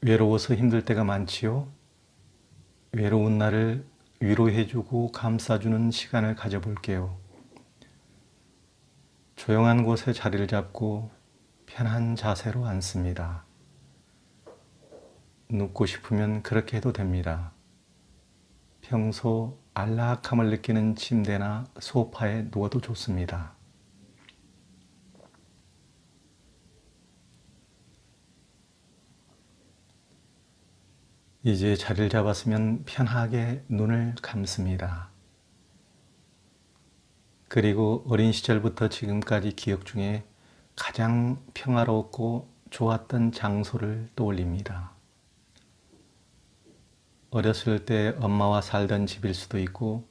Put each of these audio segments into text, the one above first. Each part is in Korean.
외로워서 힘들 때가 많지요. 외로운 나를 위로해주고 감싸주는 시간을 가져볼게요. 조용한 곳에 자리를 잡고 편한 자세로 앉습니다. 눕고 싶으면 그렇게 해도 됩니다. 평소 안락함을 느끼는 침대나 소파에 누워도 좋습니다. 이제 자리를 잡았으면 편하게 눈을 감습니다. 그리고 어린 시절부터 지금까지 기억 중에 가장 평화롭고 좋았던 장소를 떠올립니다. 어렸을 때 엄마와 살던 집일 수도 있고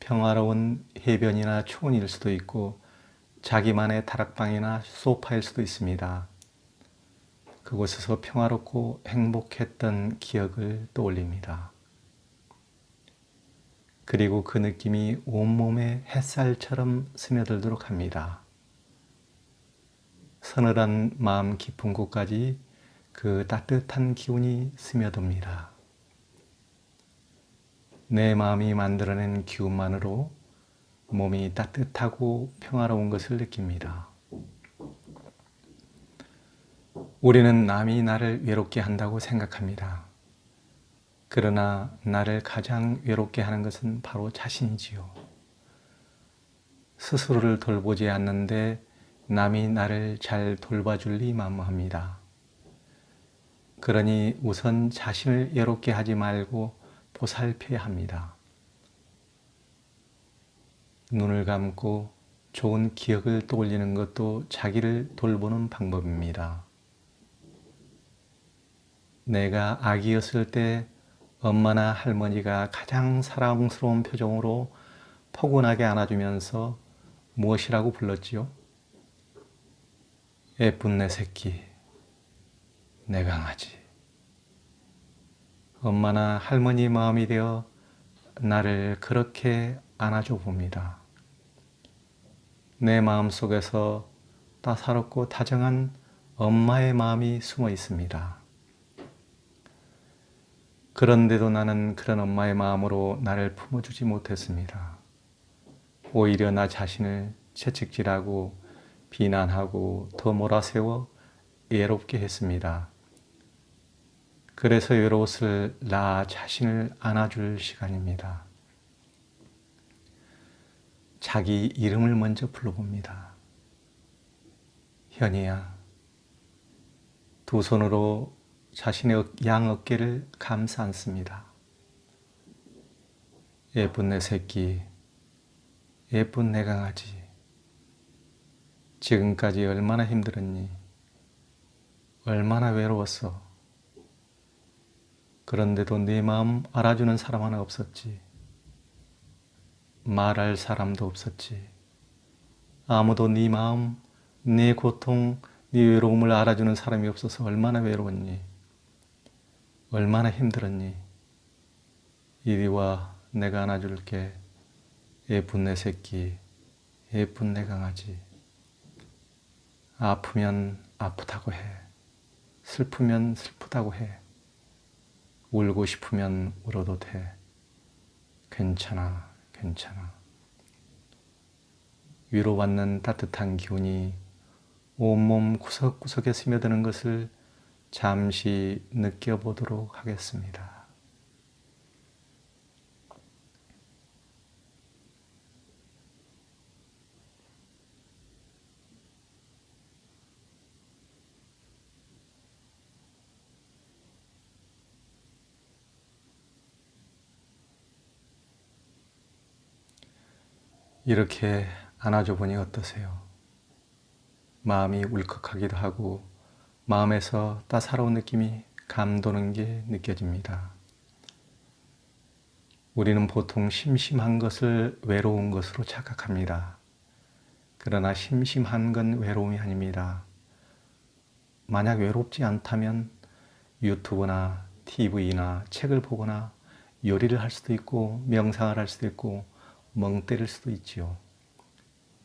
평화로운 해변이나 초원일 수도 있고 자기만의 다락방이나 소파일 수도 있습니다. 그곳에서 평화롭고 행복했던 기억을 떠올립니다. 그리고 그 느낌이 온몸에 햇살처럼 스며들도록 합니다. 서늘한 마음 깊은 곳까지 그 따뜻한 기운이 스며듭니다. 내 마음이 만들어낸 기운만으로 몸이 따뜻하고 평화로운 것을 느낍니다. 우리는 남이 나를 외롭게 한다고 생각합니다. 그러나 나를 가장 외롭게 하는 것은 바로 자신이지요. 스스로를 돌보지 않는데 남이 나를 잘 돌봐줄 리 만무합니다. 그러니 우선 자신을 외롭게 하지 말고 보살펴야 합니다. 눈을 감고 좋은 기억을 떠올리는 것도 자기를 돌보는 방법입니다. 내가 아기였을 때 엄마나 할머니가 가장 사랑스러운 표정으로 포근하게 안아주면서 무엇이라고 불렀지요? 예쁜 내 새끼, 내 강아지. 엄마나 할머니 마음이 되어 나를 그렇게 안아줘 봅니다. 내 마음 속에서 따사롭고 다정한 엄마의 마음이 숨어 있습니다. 그런데도 나는 그런 엄마의 마음으로 나를 품어주지 못했습니다. 오히려 나 자신을 채찍질하고 비난하고 더 몰아세워 외롭게 했습니다. 그래서 외로웠을 나 자신을 안아줄 시간입니다. 자기 이름을 먼저 불러봅니다. 현이야. 두 손으로 자신의 양 어깨를 감싸 안습니다. 예쁜 내 새끼, 예쁜 내 강아지. 지금까지 얼마나 힘들었니? 얼마나 외로웠어? 그런데도 네 마음 알아주는 사람 하나 없었지. 말할 사람도 없었지. 아무도 네 마음, 네 고통, 네 외로움을 알아주는 사람이 없어서 얼마나 외로웠니? 얼마나 힘들었니? 이리 와, 내가 안아줄게. 예쁜 내 새끼, 예쁜 내 강아지. 아프면 아프다고 해. 슬프면 슬프다고 해. 울고 싶으면 울어도 돼. 괜찮아, 괜찮아. 위로받는 따뜻한 기운이 온몸 구석구석에 스며드는 것을 잠시 느껴보도록 하겠습니다. 이렇게 안아줘 보니 어떠세요? 마음이 울컥하기도 하고 마음에서 따사로운 느낌이 감도는 게 느껴집니다. 우리는 보통 심심한 것을 외로운 것으로 착각합니다. 그러나 심심한 건 외로움이 아닙니다. 만약 외롭지 않다면 유튜브나 TV나 책을 보거나 요리를 할 수도 있고 명상을 할 수도 있고 멍 때릴 수도 있지요.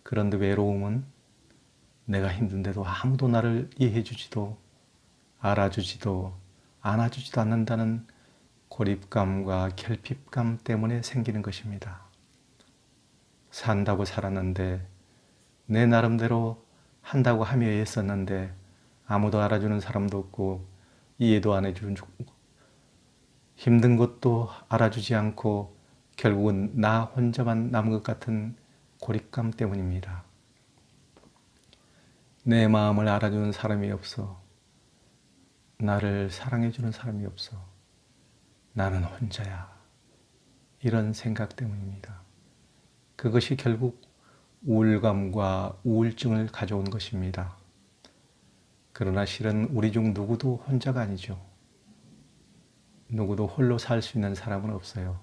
그런데 외로움은 내가 힘든데도 아무도 나를 이해해 주지도 알아주지도 안아주지도 않는다는 고립감과 결핍감 때문에 생기는 것입니다. 산다고 살았는데 내 나름대로 한다고 하며 애썼는데 아무도 알아주는 사람도 없고 이해도 안 해주고 힘든 것도 알아주지 않고 결국은 나 혼자만 남은 것 같은 고립감 때문입니다. 내 마음을 알아주는 사람이 없어. 나를 사랑해주는 사람이 없어. 나는 혼자야. 이런 생각 때문입니다. 그것이 결국 우울감과 우울증을 가져온 것입니다. 그러나 실은 우리 중 누구도 혼자가 아니죠. 누구도 홀로 살 수 있는 사람은 없어요.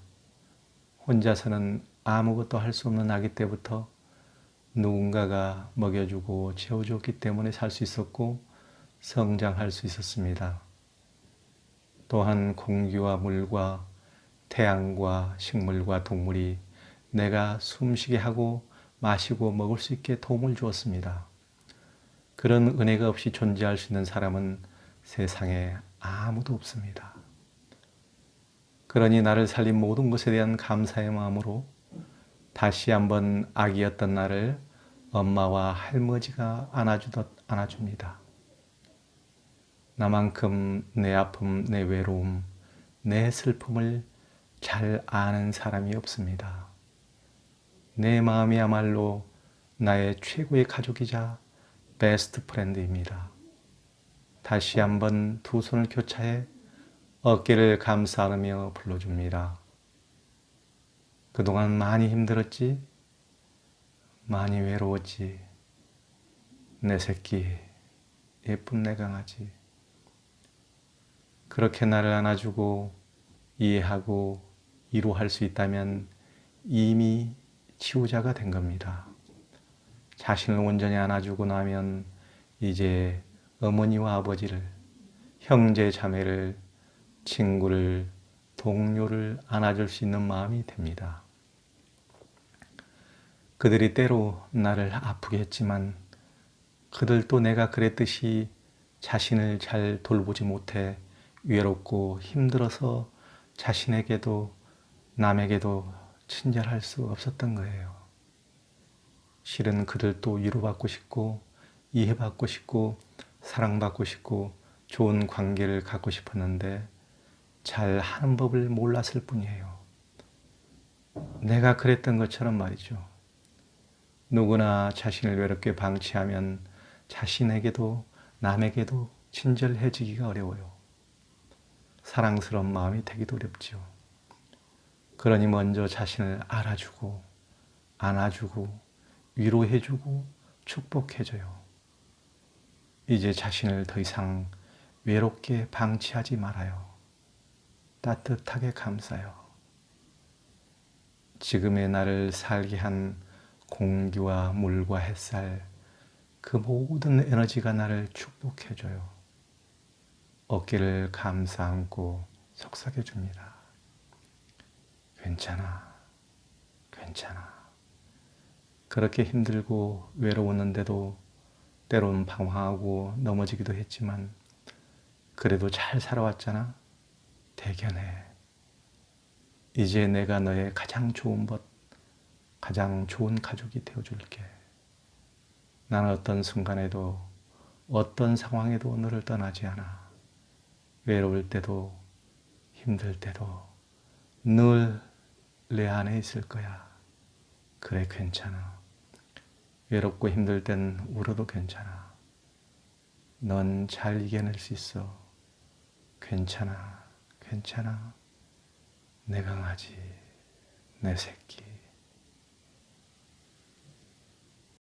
혼자서는 아무것도 할 수 없는 아기 때부터 누군가가 먹여주고 채워줬기 때문에 살 수 있었고 성장할 수 있었습니다. 또한 공기와 물과 태양과 식물과 동물이 내가 숨쉬게 하고 마시고 먹을 수 있게 도움을 주었습니다. 그런 은혜가 없이 존재할 수 있는 사람은 세상에 아무도 없습니다. 그러니 나를 살린 모든 것에 대한 감사의 마음으로 다시 한번 아기였던 나를 엄마와 할머니가 안아주듯 안아줍니다. 나만큼 내 아픔, 내 외로움, 내 슬픔을 잘 아는 사람이 없습니다. 내 마음이야말로 나의 최고의 가족이자 베스트 프렌드입니다. 다시 한번 두 손을 교차해 어깨를 감싸며 불러줍니다. 그동안 많이 힘들었지? 많이 외로웠지? 내 새끼, 예쁜 내 강아지. 그렇게 나를 안아주고 이해하고 이루할 수 있다면 이미 치유자가 된 겁니다. 자신을 온전히 안아주고 나면 이제 어머니와 아버지를, 형제 자매를, 친구를, 동료를 안아줄 수 있는 마음이 됩니다. 그들이 때로 나를 아프게 했지만 그들도 내가 그랬듯이 자신을 잘 돌보지 못해 외롭고 힘들어서 자신에게도 남에게도 친절할 수 없었던 거예요. 실은 그들도 위로받고 싶고 이해받고 싶고 사랑받고 싶고 좋은 관계를 갖고 싶었는데 잘 하는 법을 몰랐을 뿐이에요. 내가 그랬던 것처럼 말이죠. 누구나 자신을 외롭게 방치하면 자신에게도 남에게도 친절해지기가 어려워요. 사랑스러운 마음이 되기도 어렵죠. 그러니 먼저 자신을 알아주고 안아주고 위로해주고 축복해줘요. 이제 자신을 더 이상 외롭게 방치하지 말아요. 따뜻하게 감싸요. 지금의 나를 살게 한 공기와 물과 햇살, 그 모든 에너지가 나를 축복해줘요. 어깨를 감싸 안고 속삭여 줍니다. 괜찮아. 괜찮아. 그렇게 힘들고 외로웠는데도 때론 방황하고 넘어지기도 했지만 그래도 잘 살아왔잖아. 대견해. 이제 내가 너의 가장 좋은 것, 가장 좋은 가족이 되어줄게. 나는 어떤 순간에도 어떤 상황에도 너를 떠나지 않아. 외로울 때도 힘들 때도 늘 내 안에 있을 거야. 그래, 괜찮아. 외롭고 힘들 땐 울어도 괜찮아. 넌 잘 이겨낼 수 있어. 괜찮아. 괜찮아. 내 강아지, 내 새끼.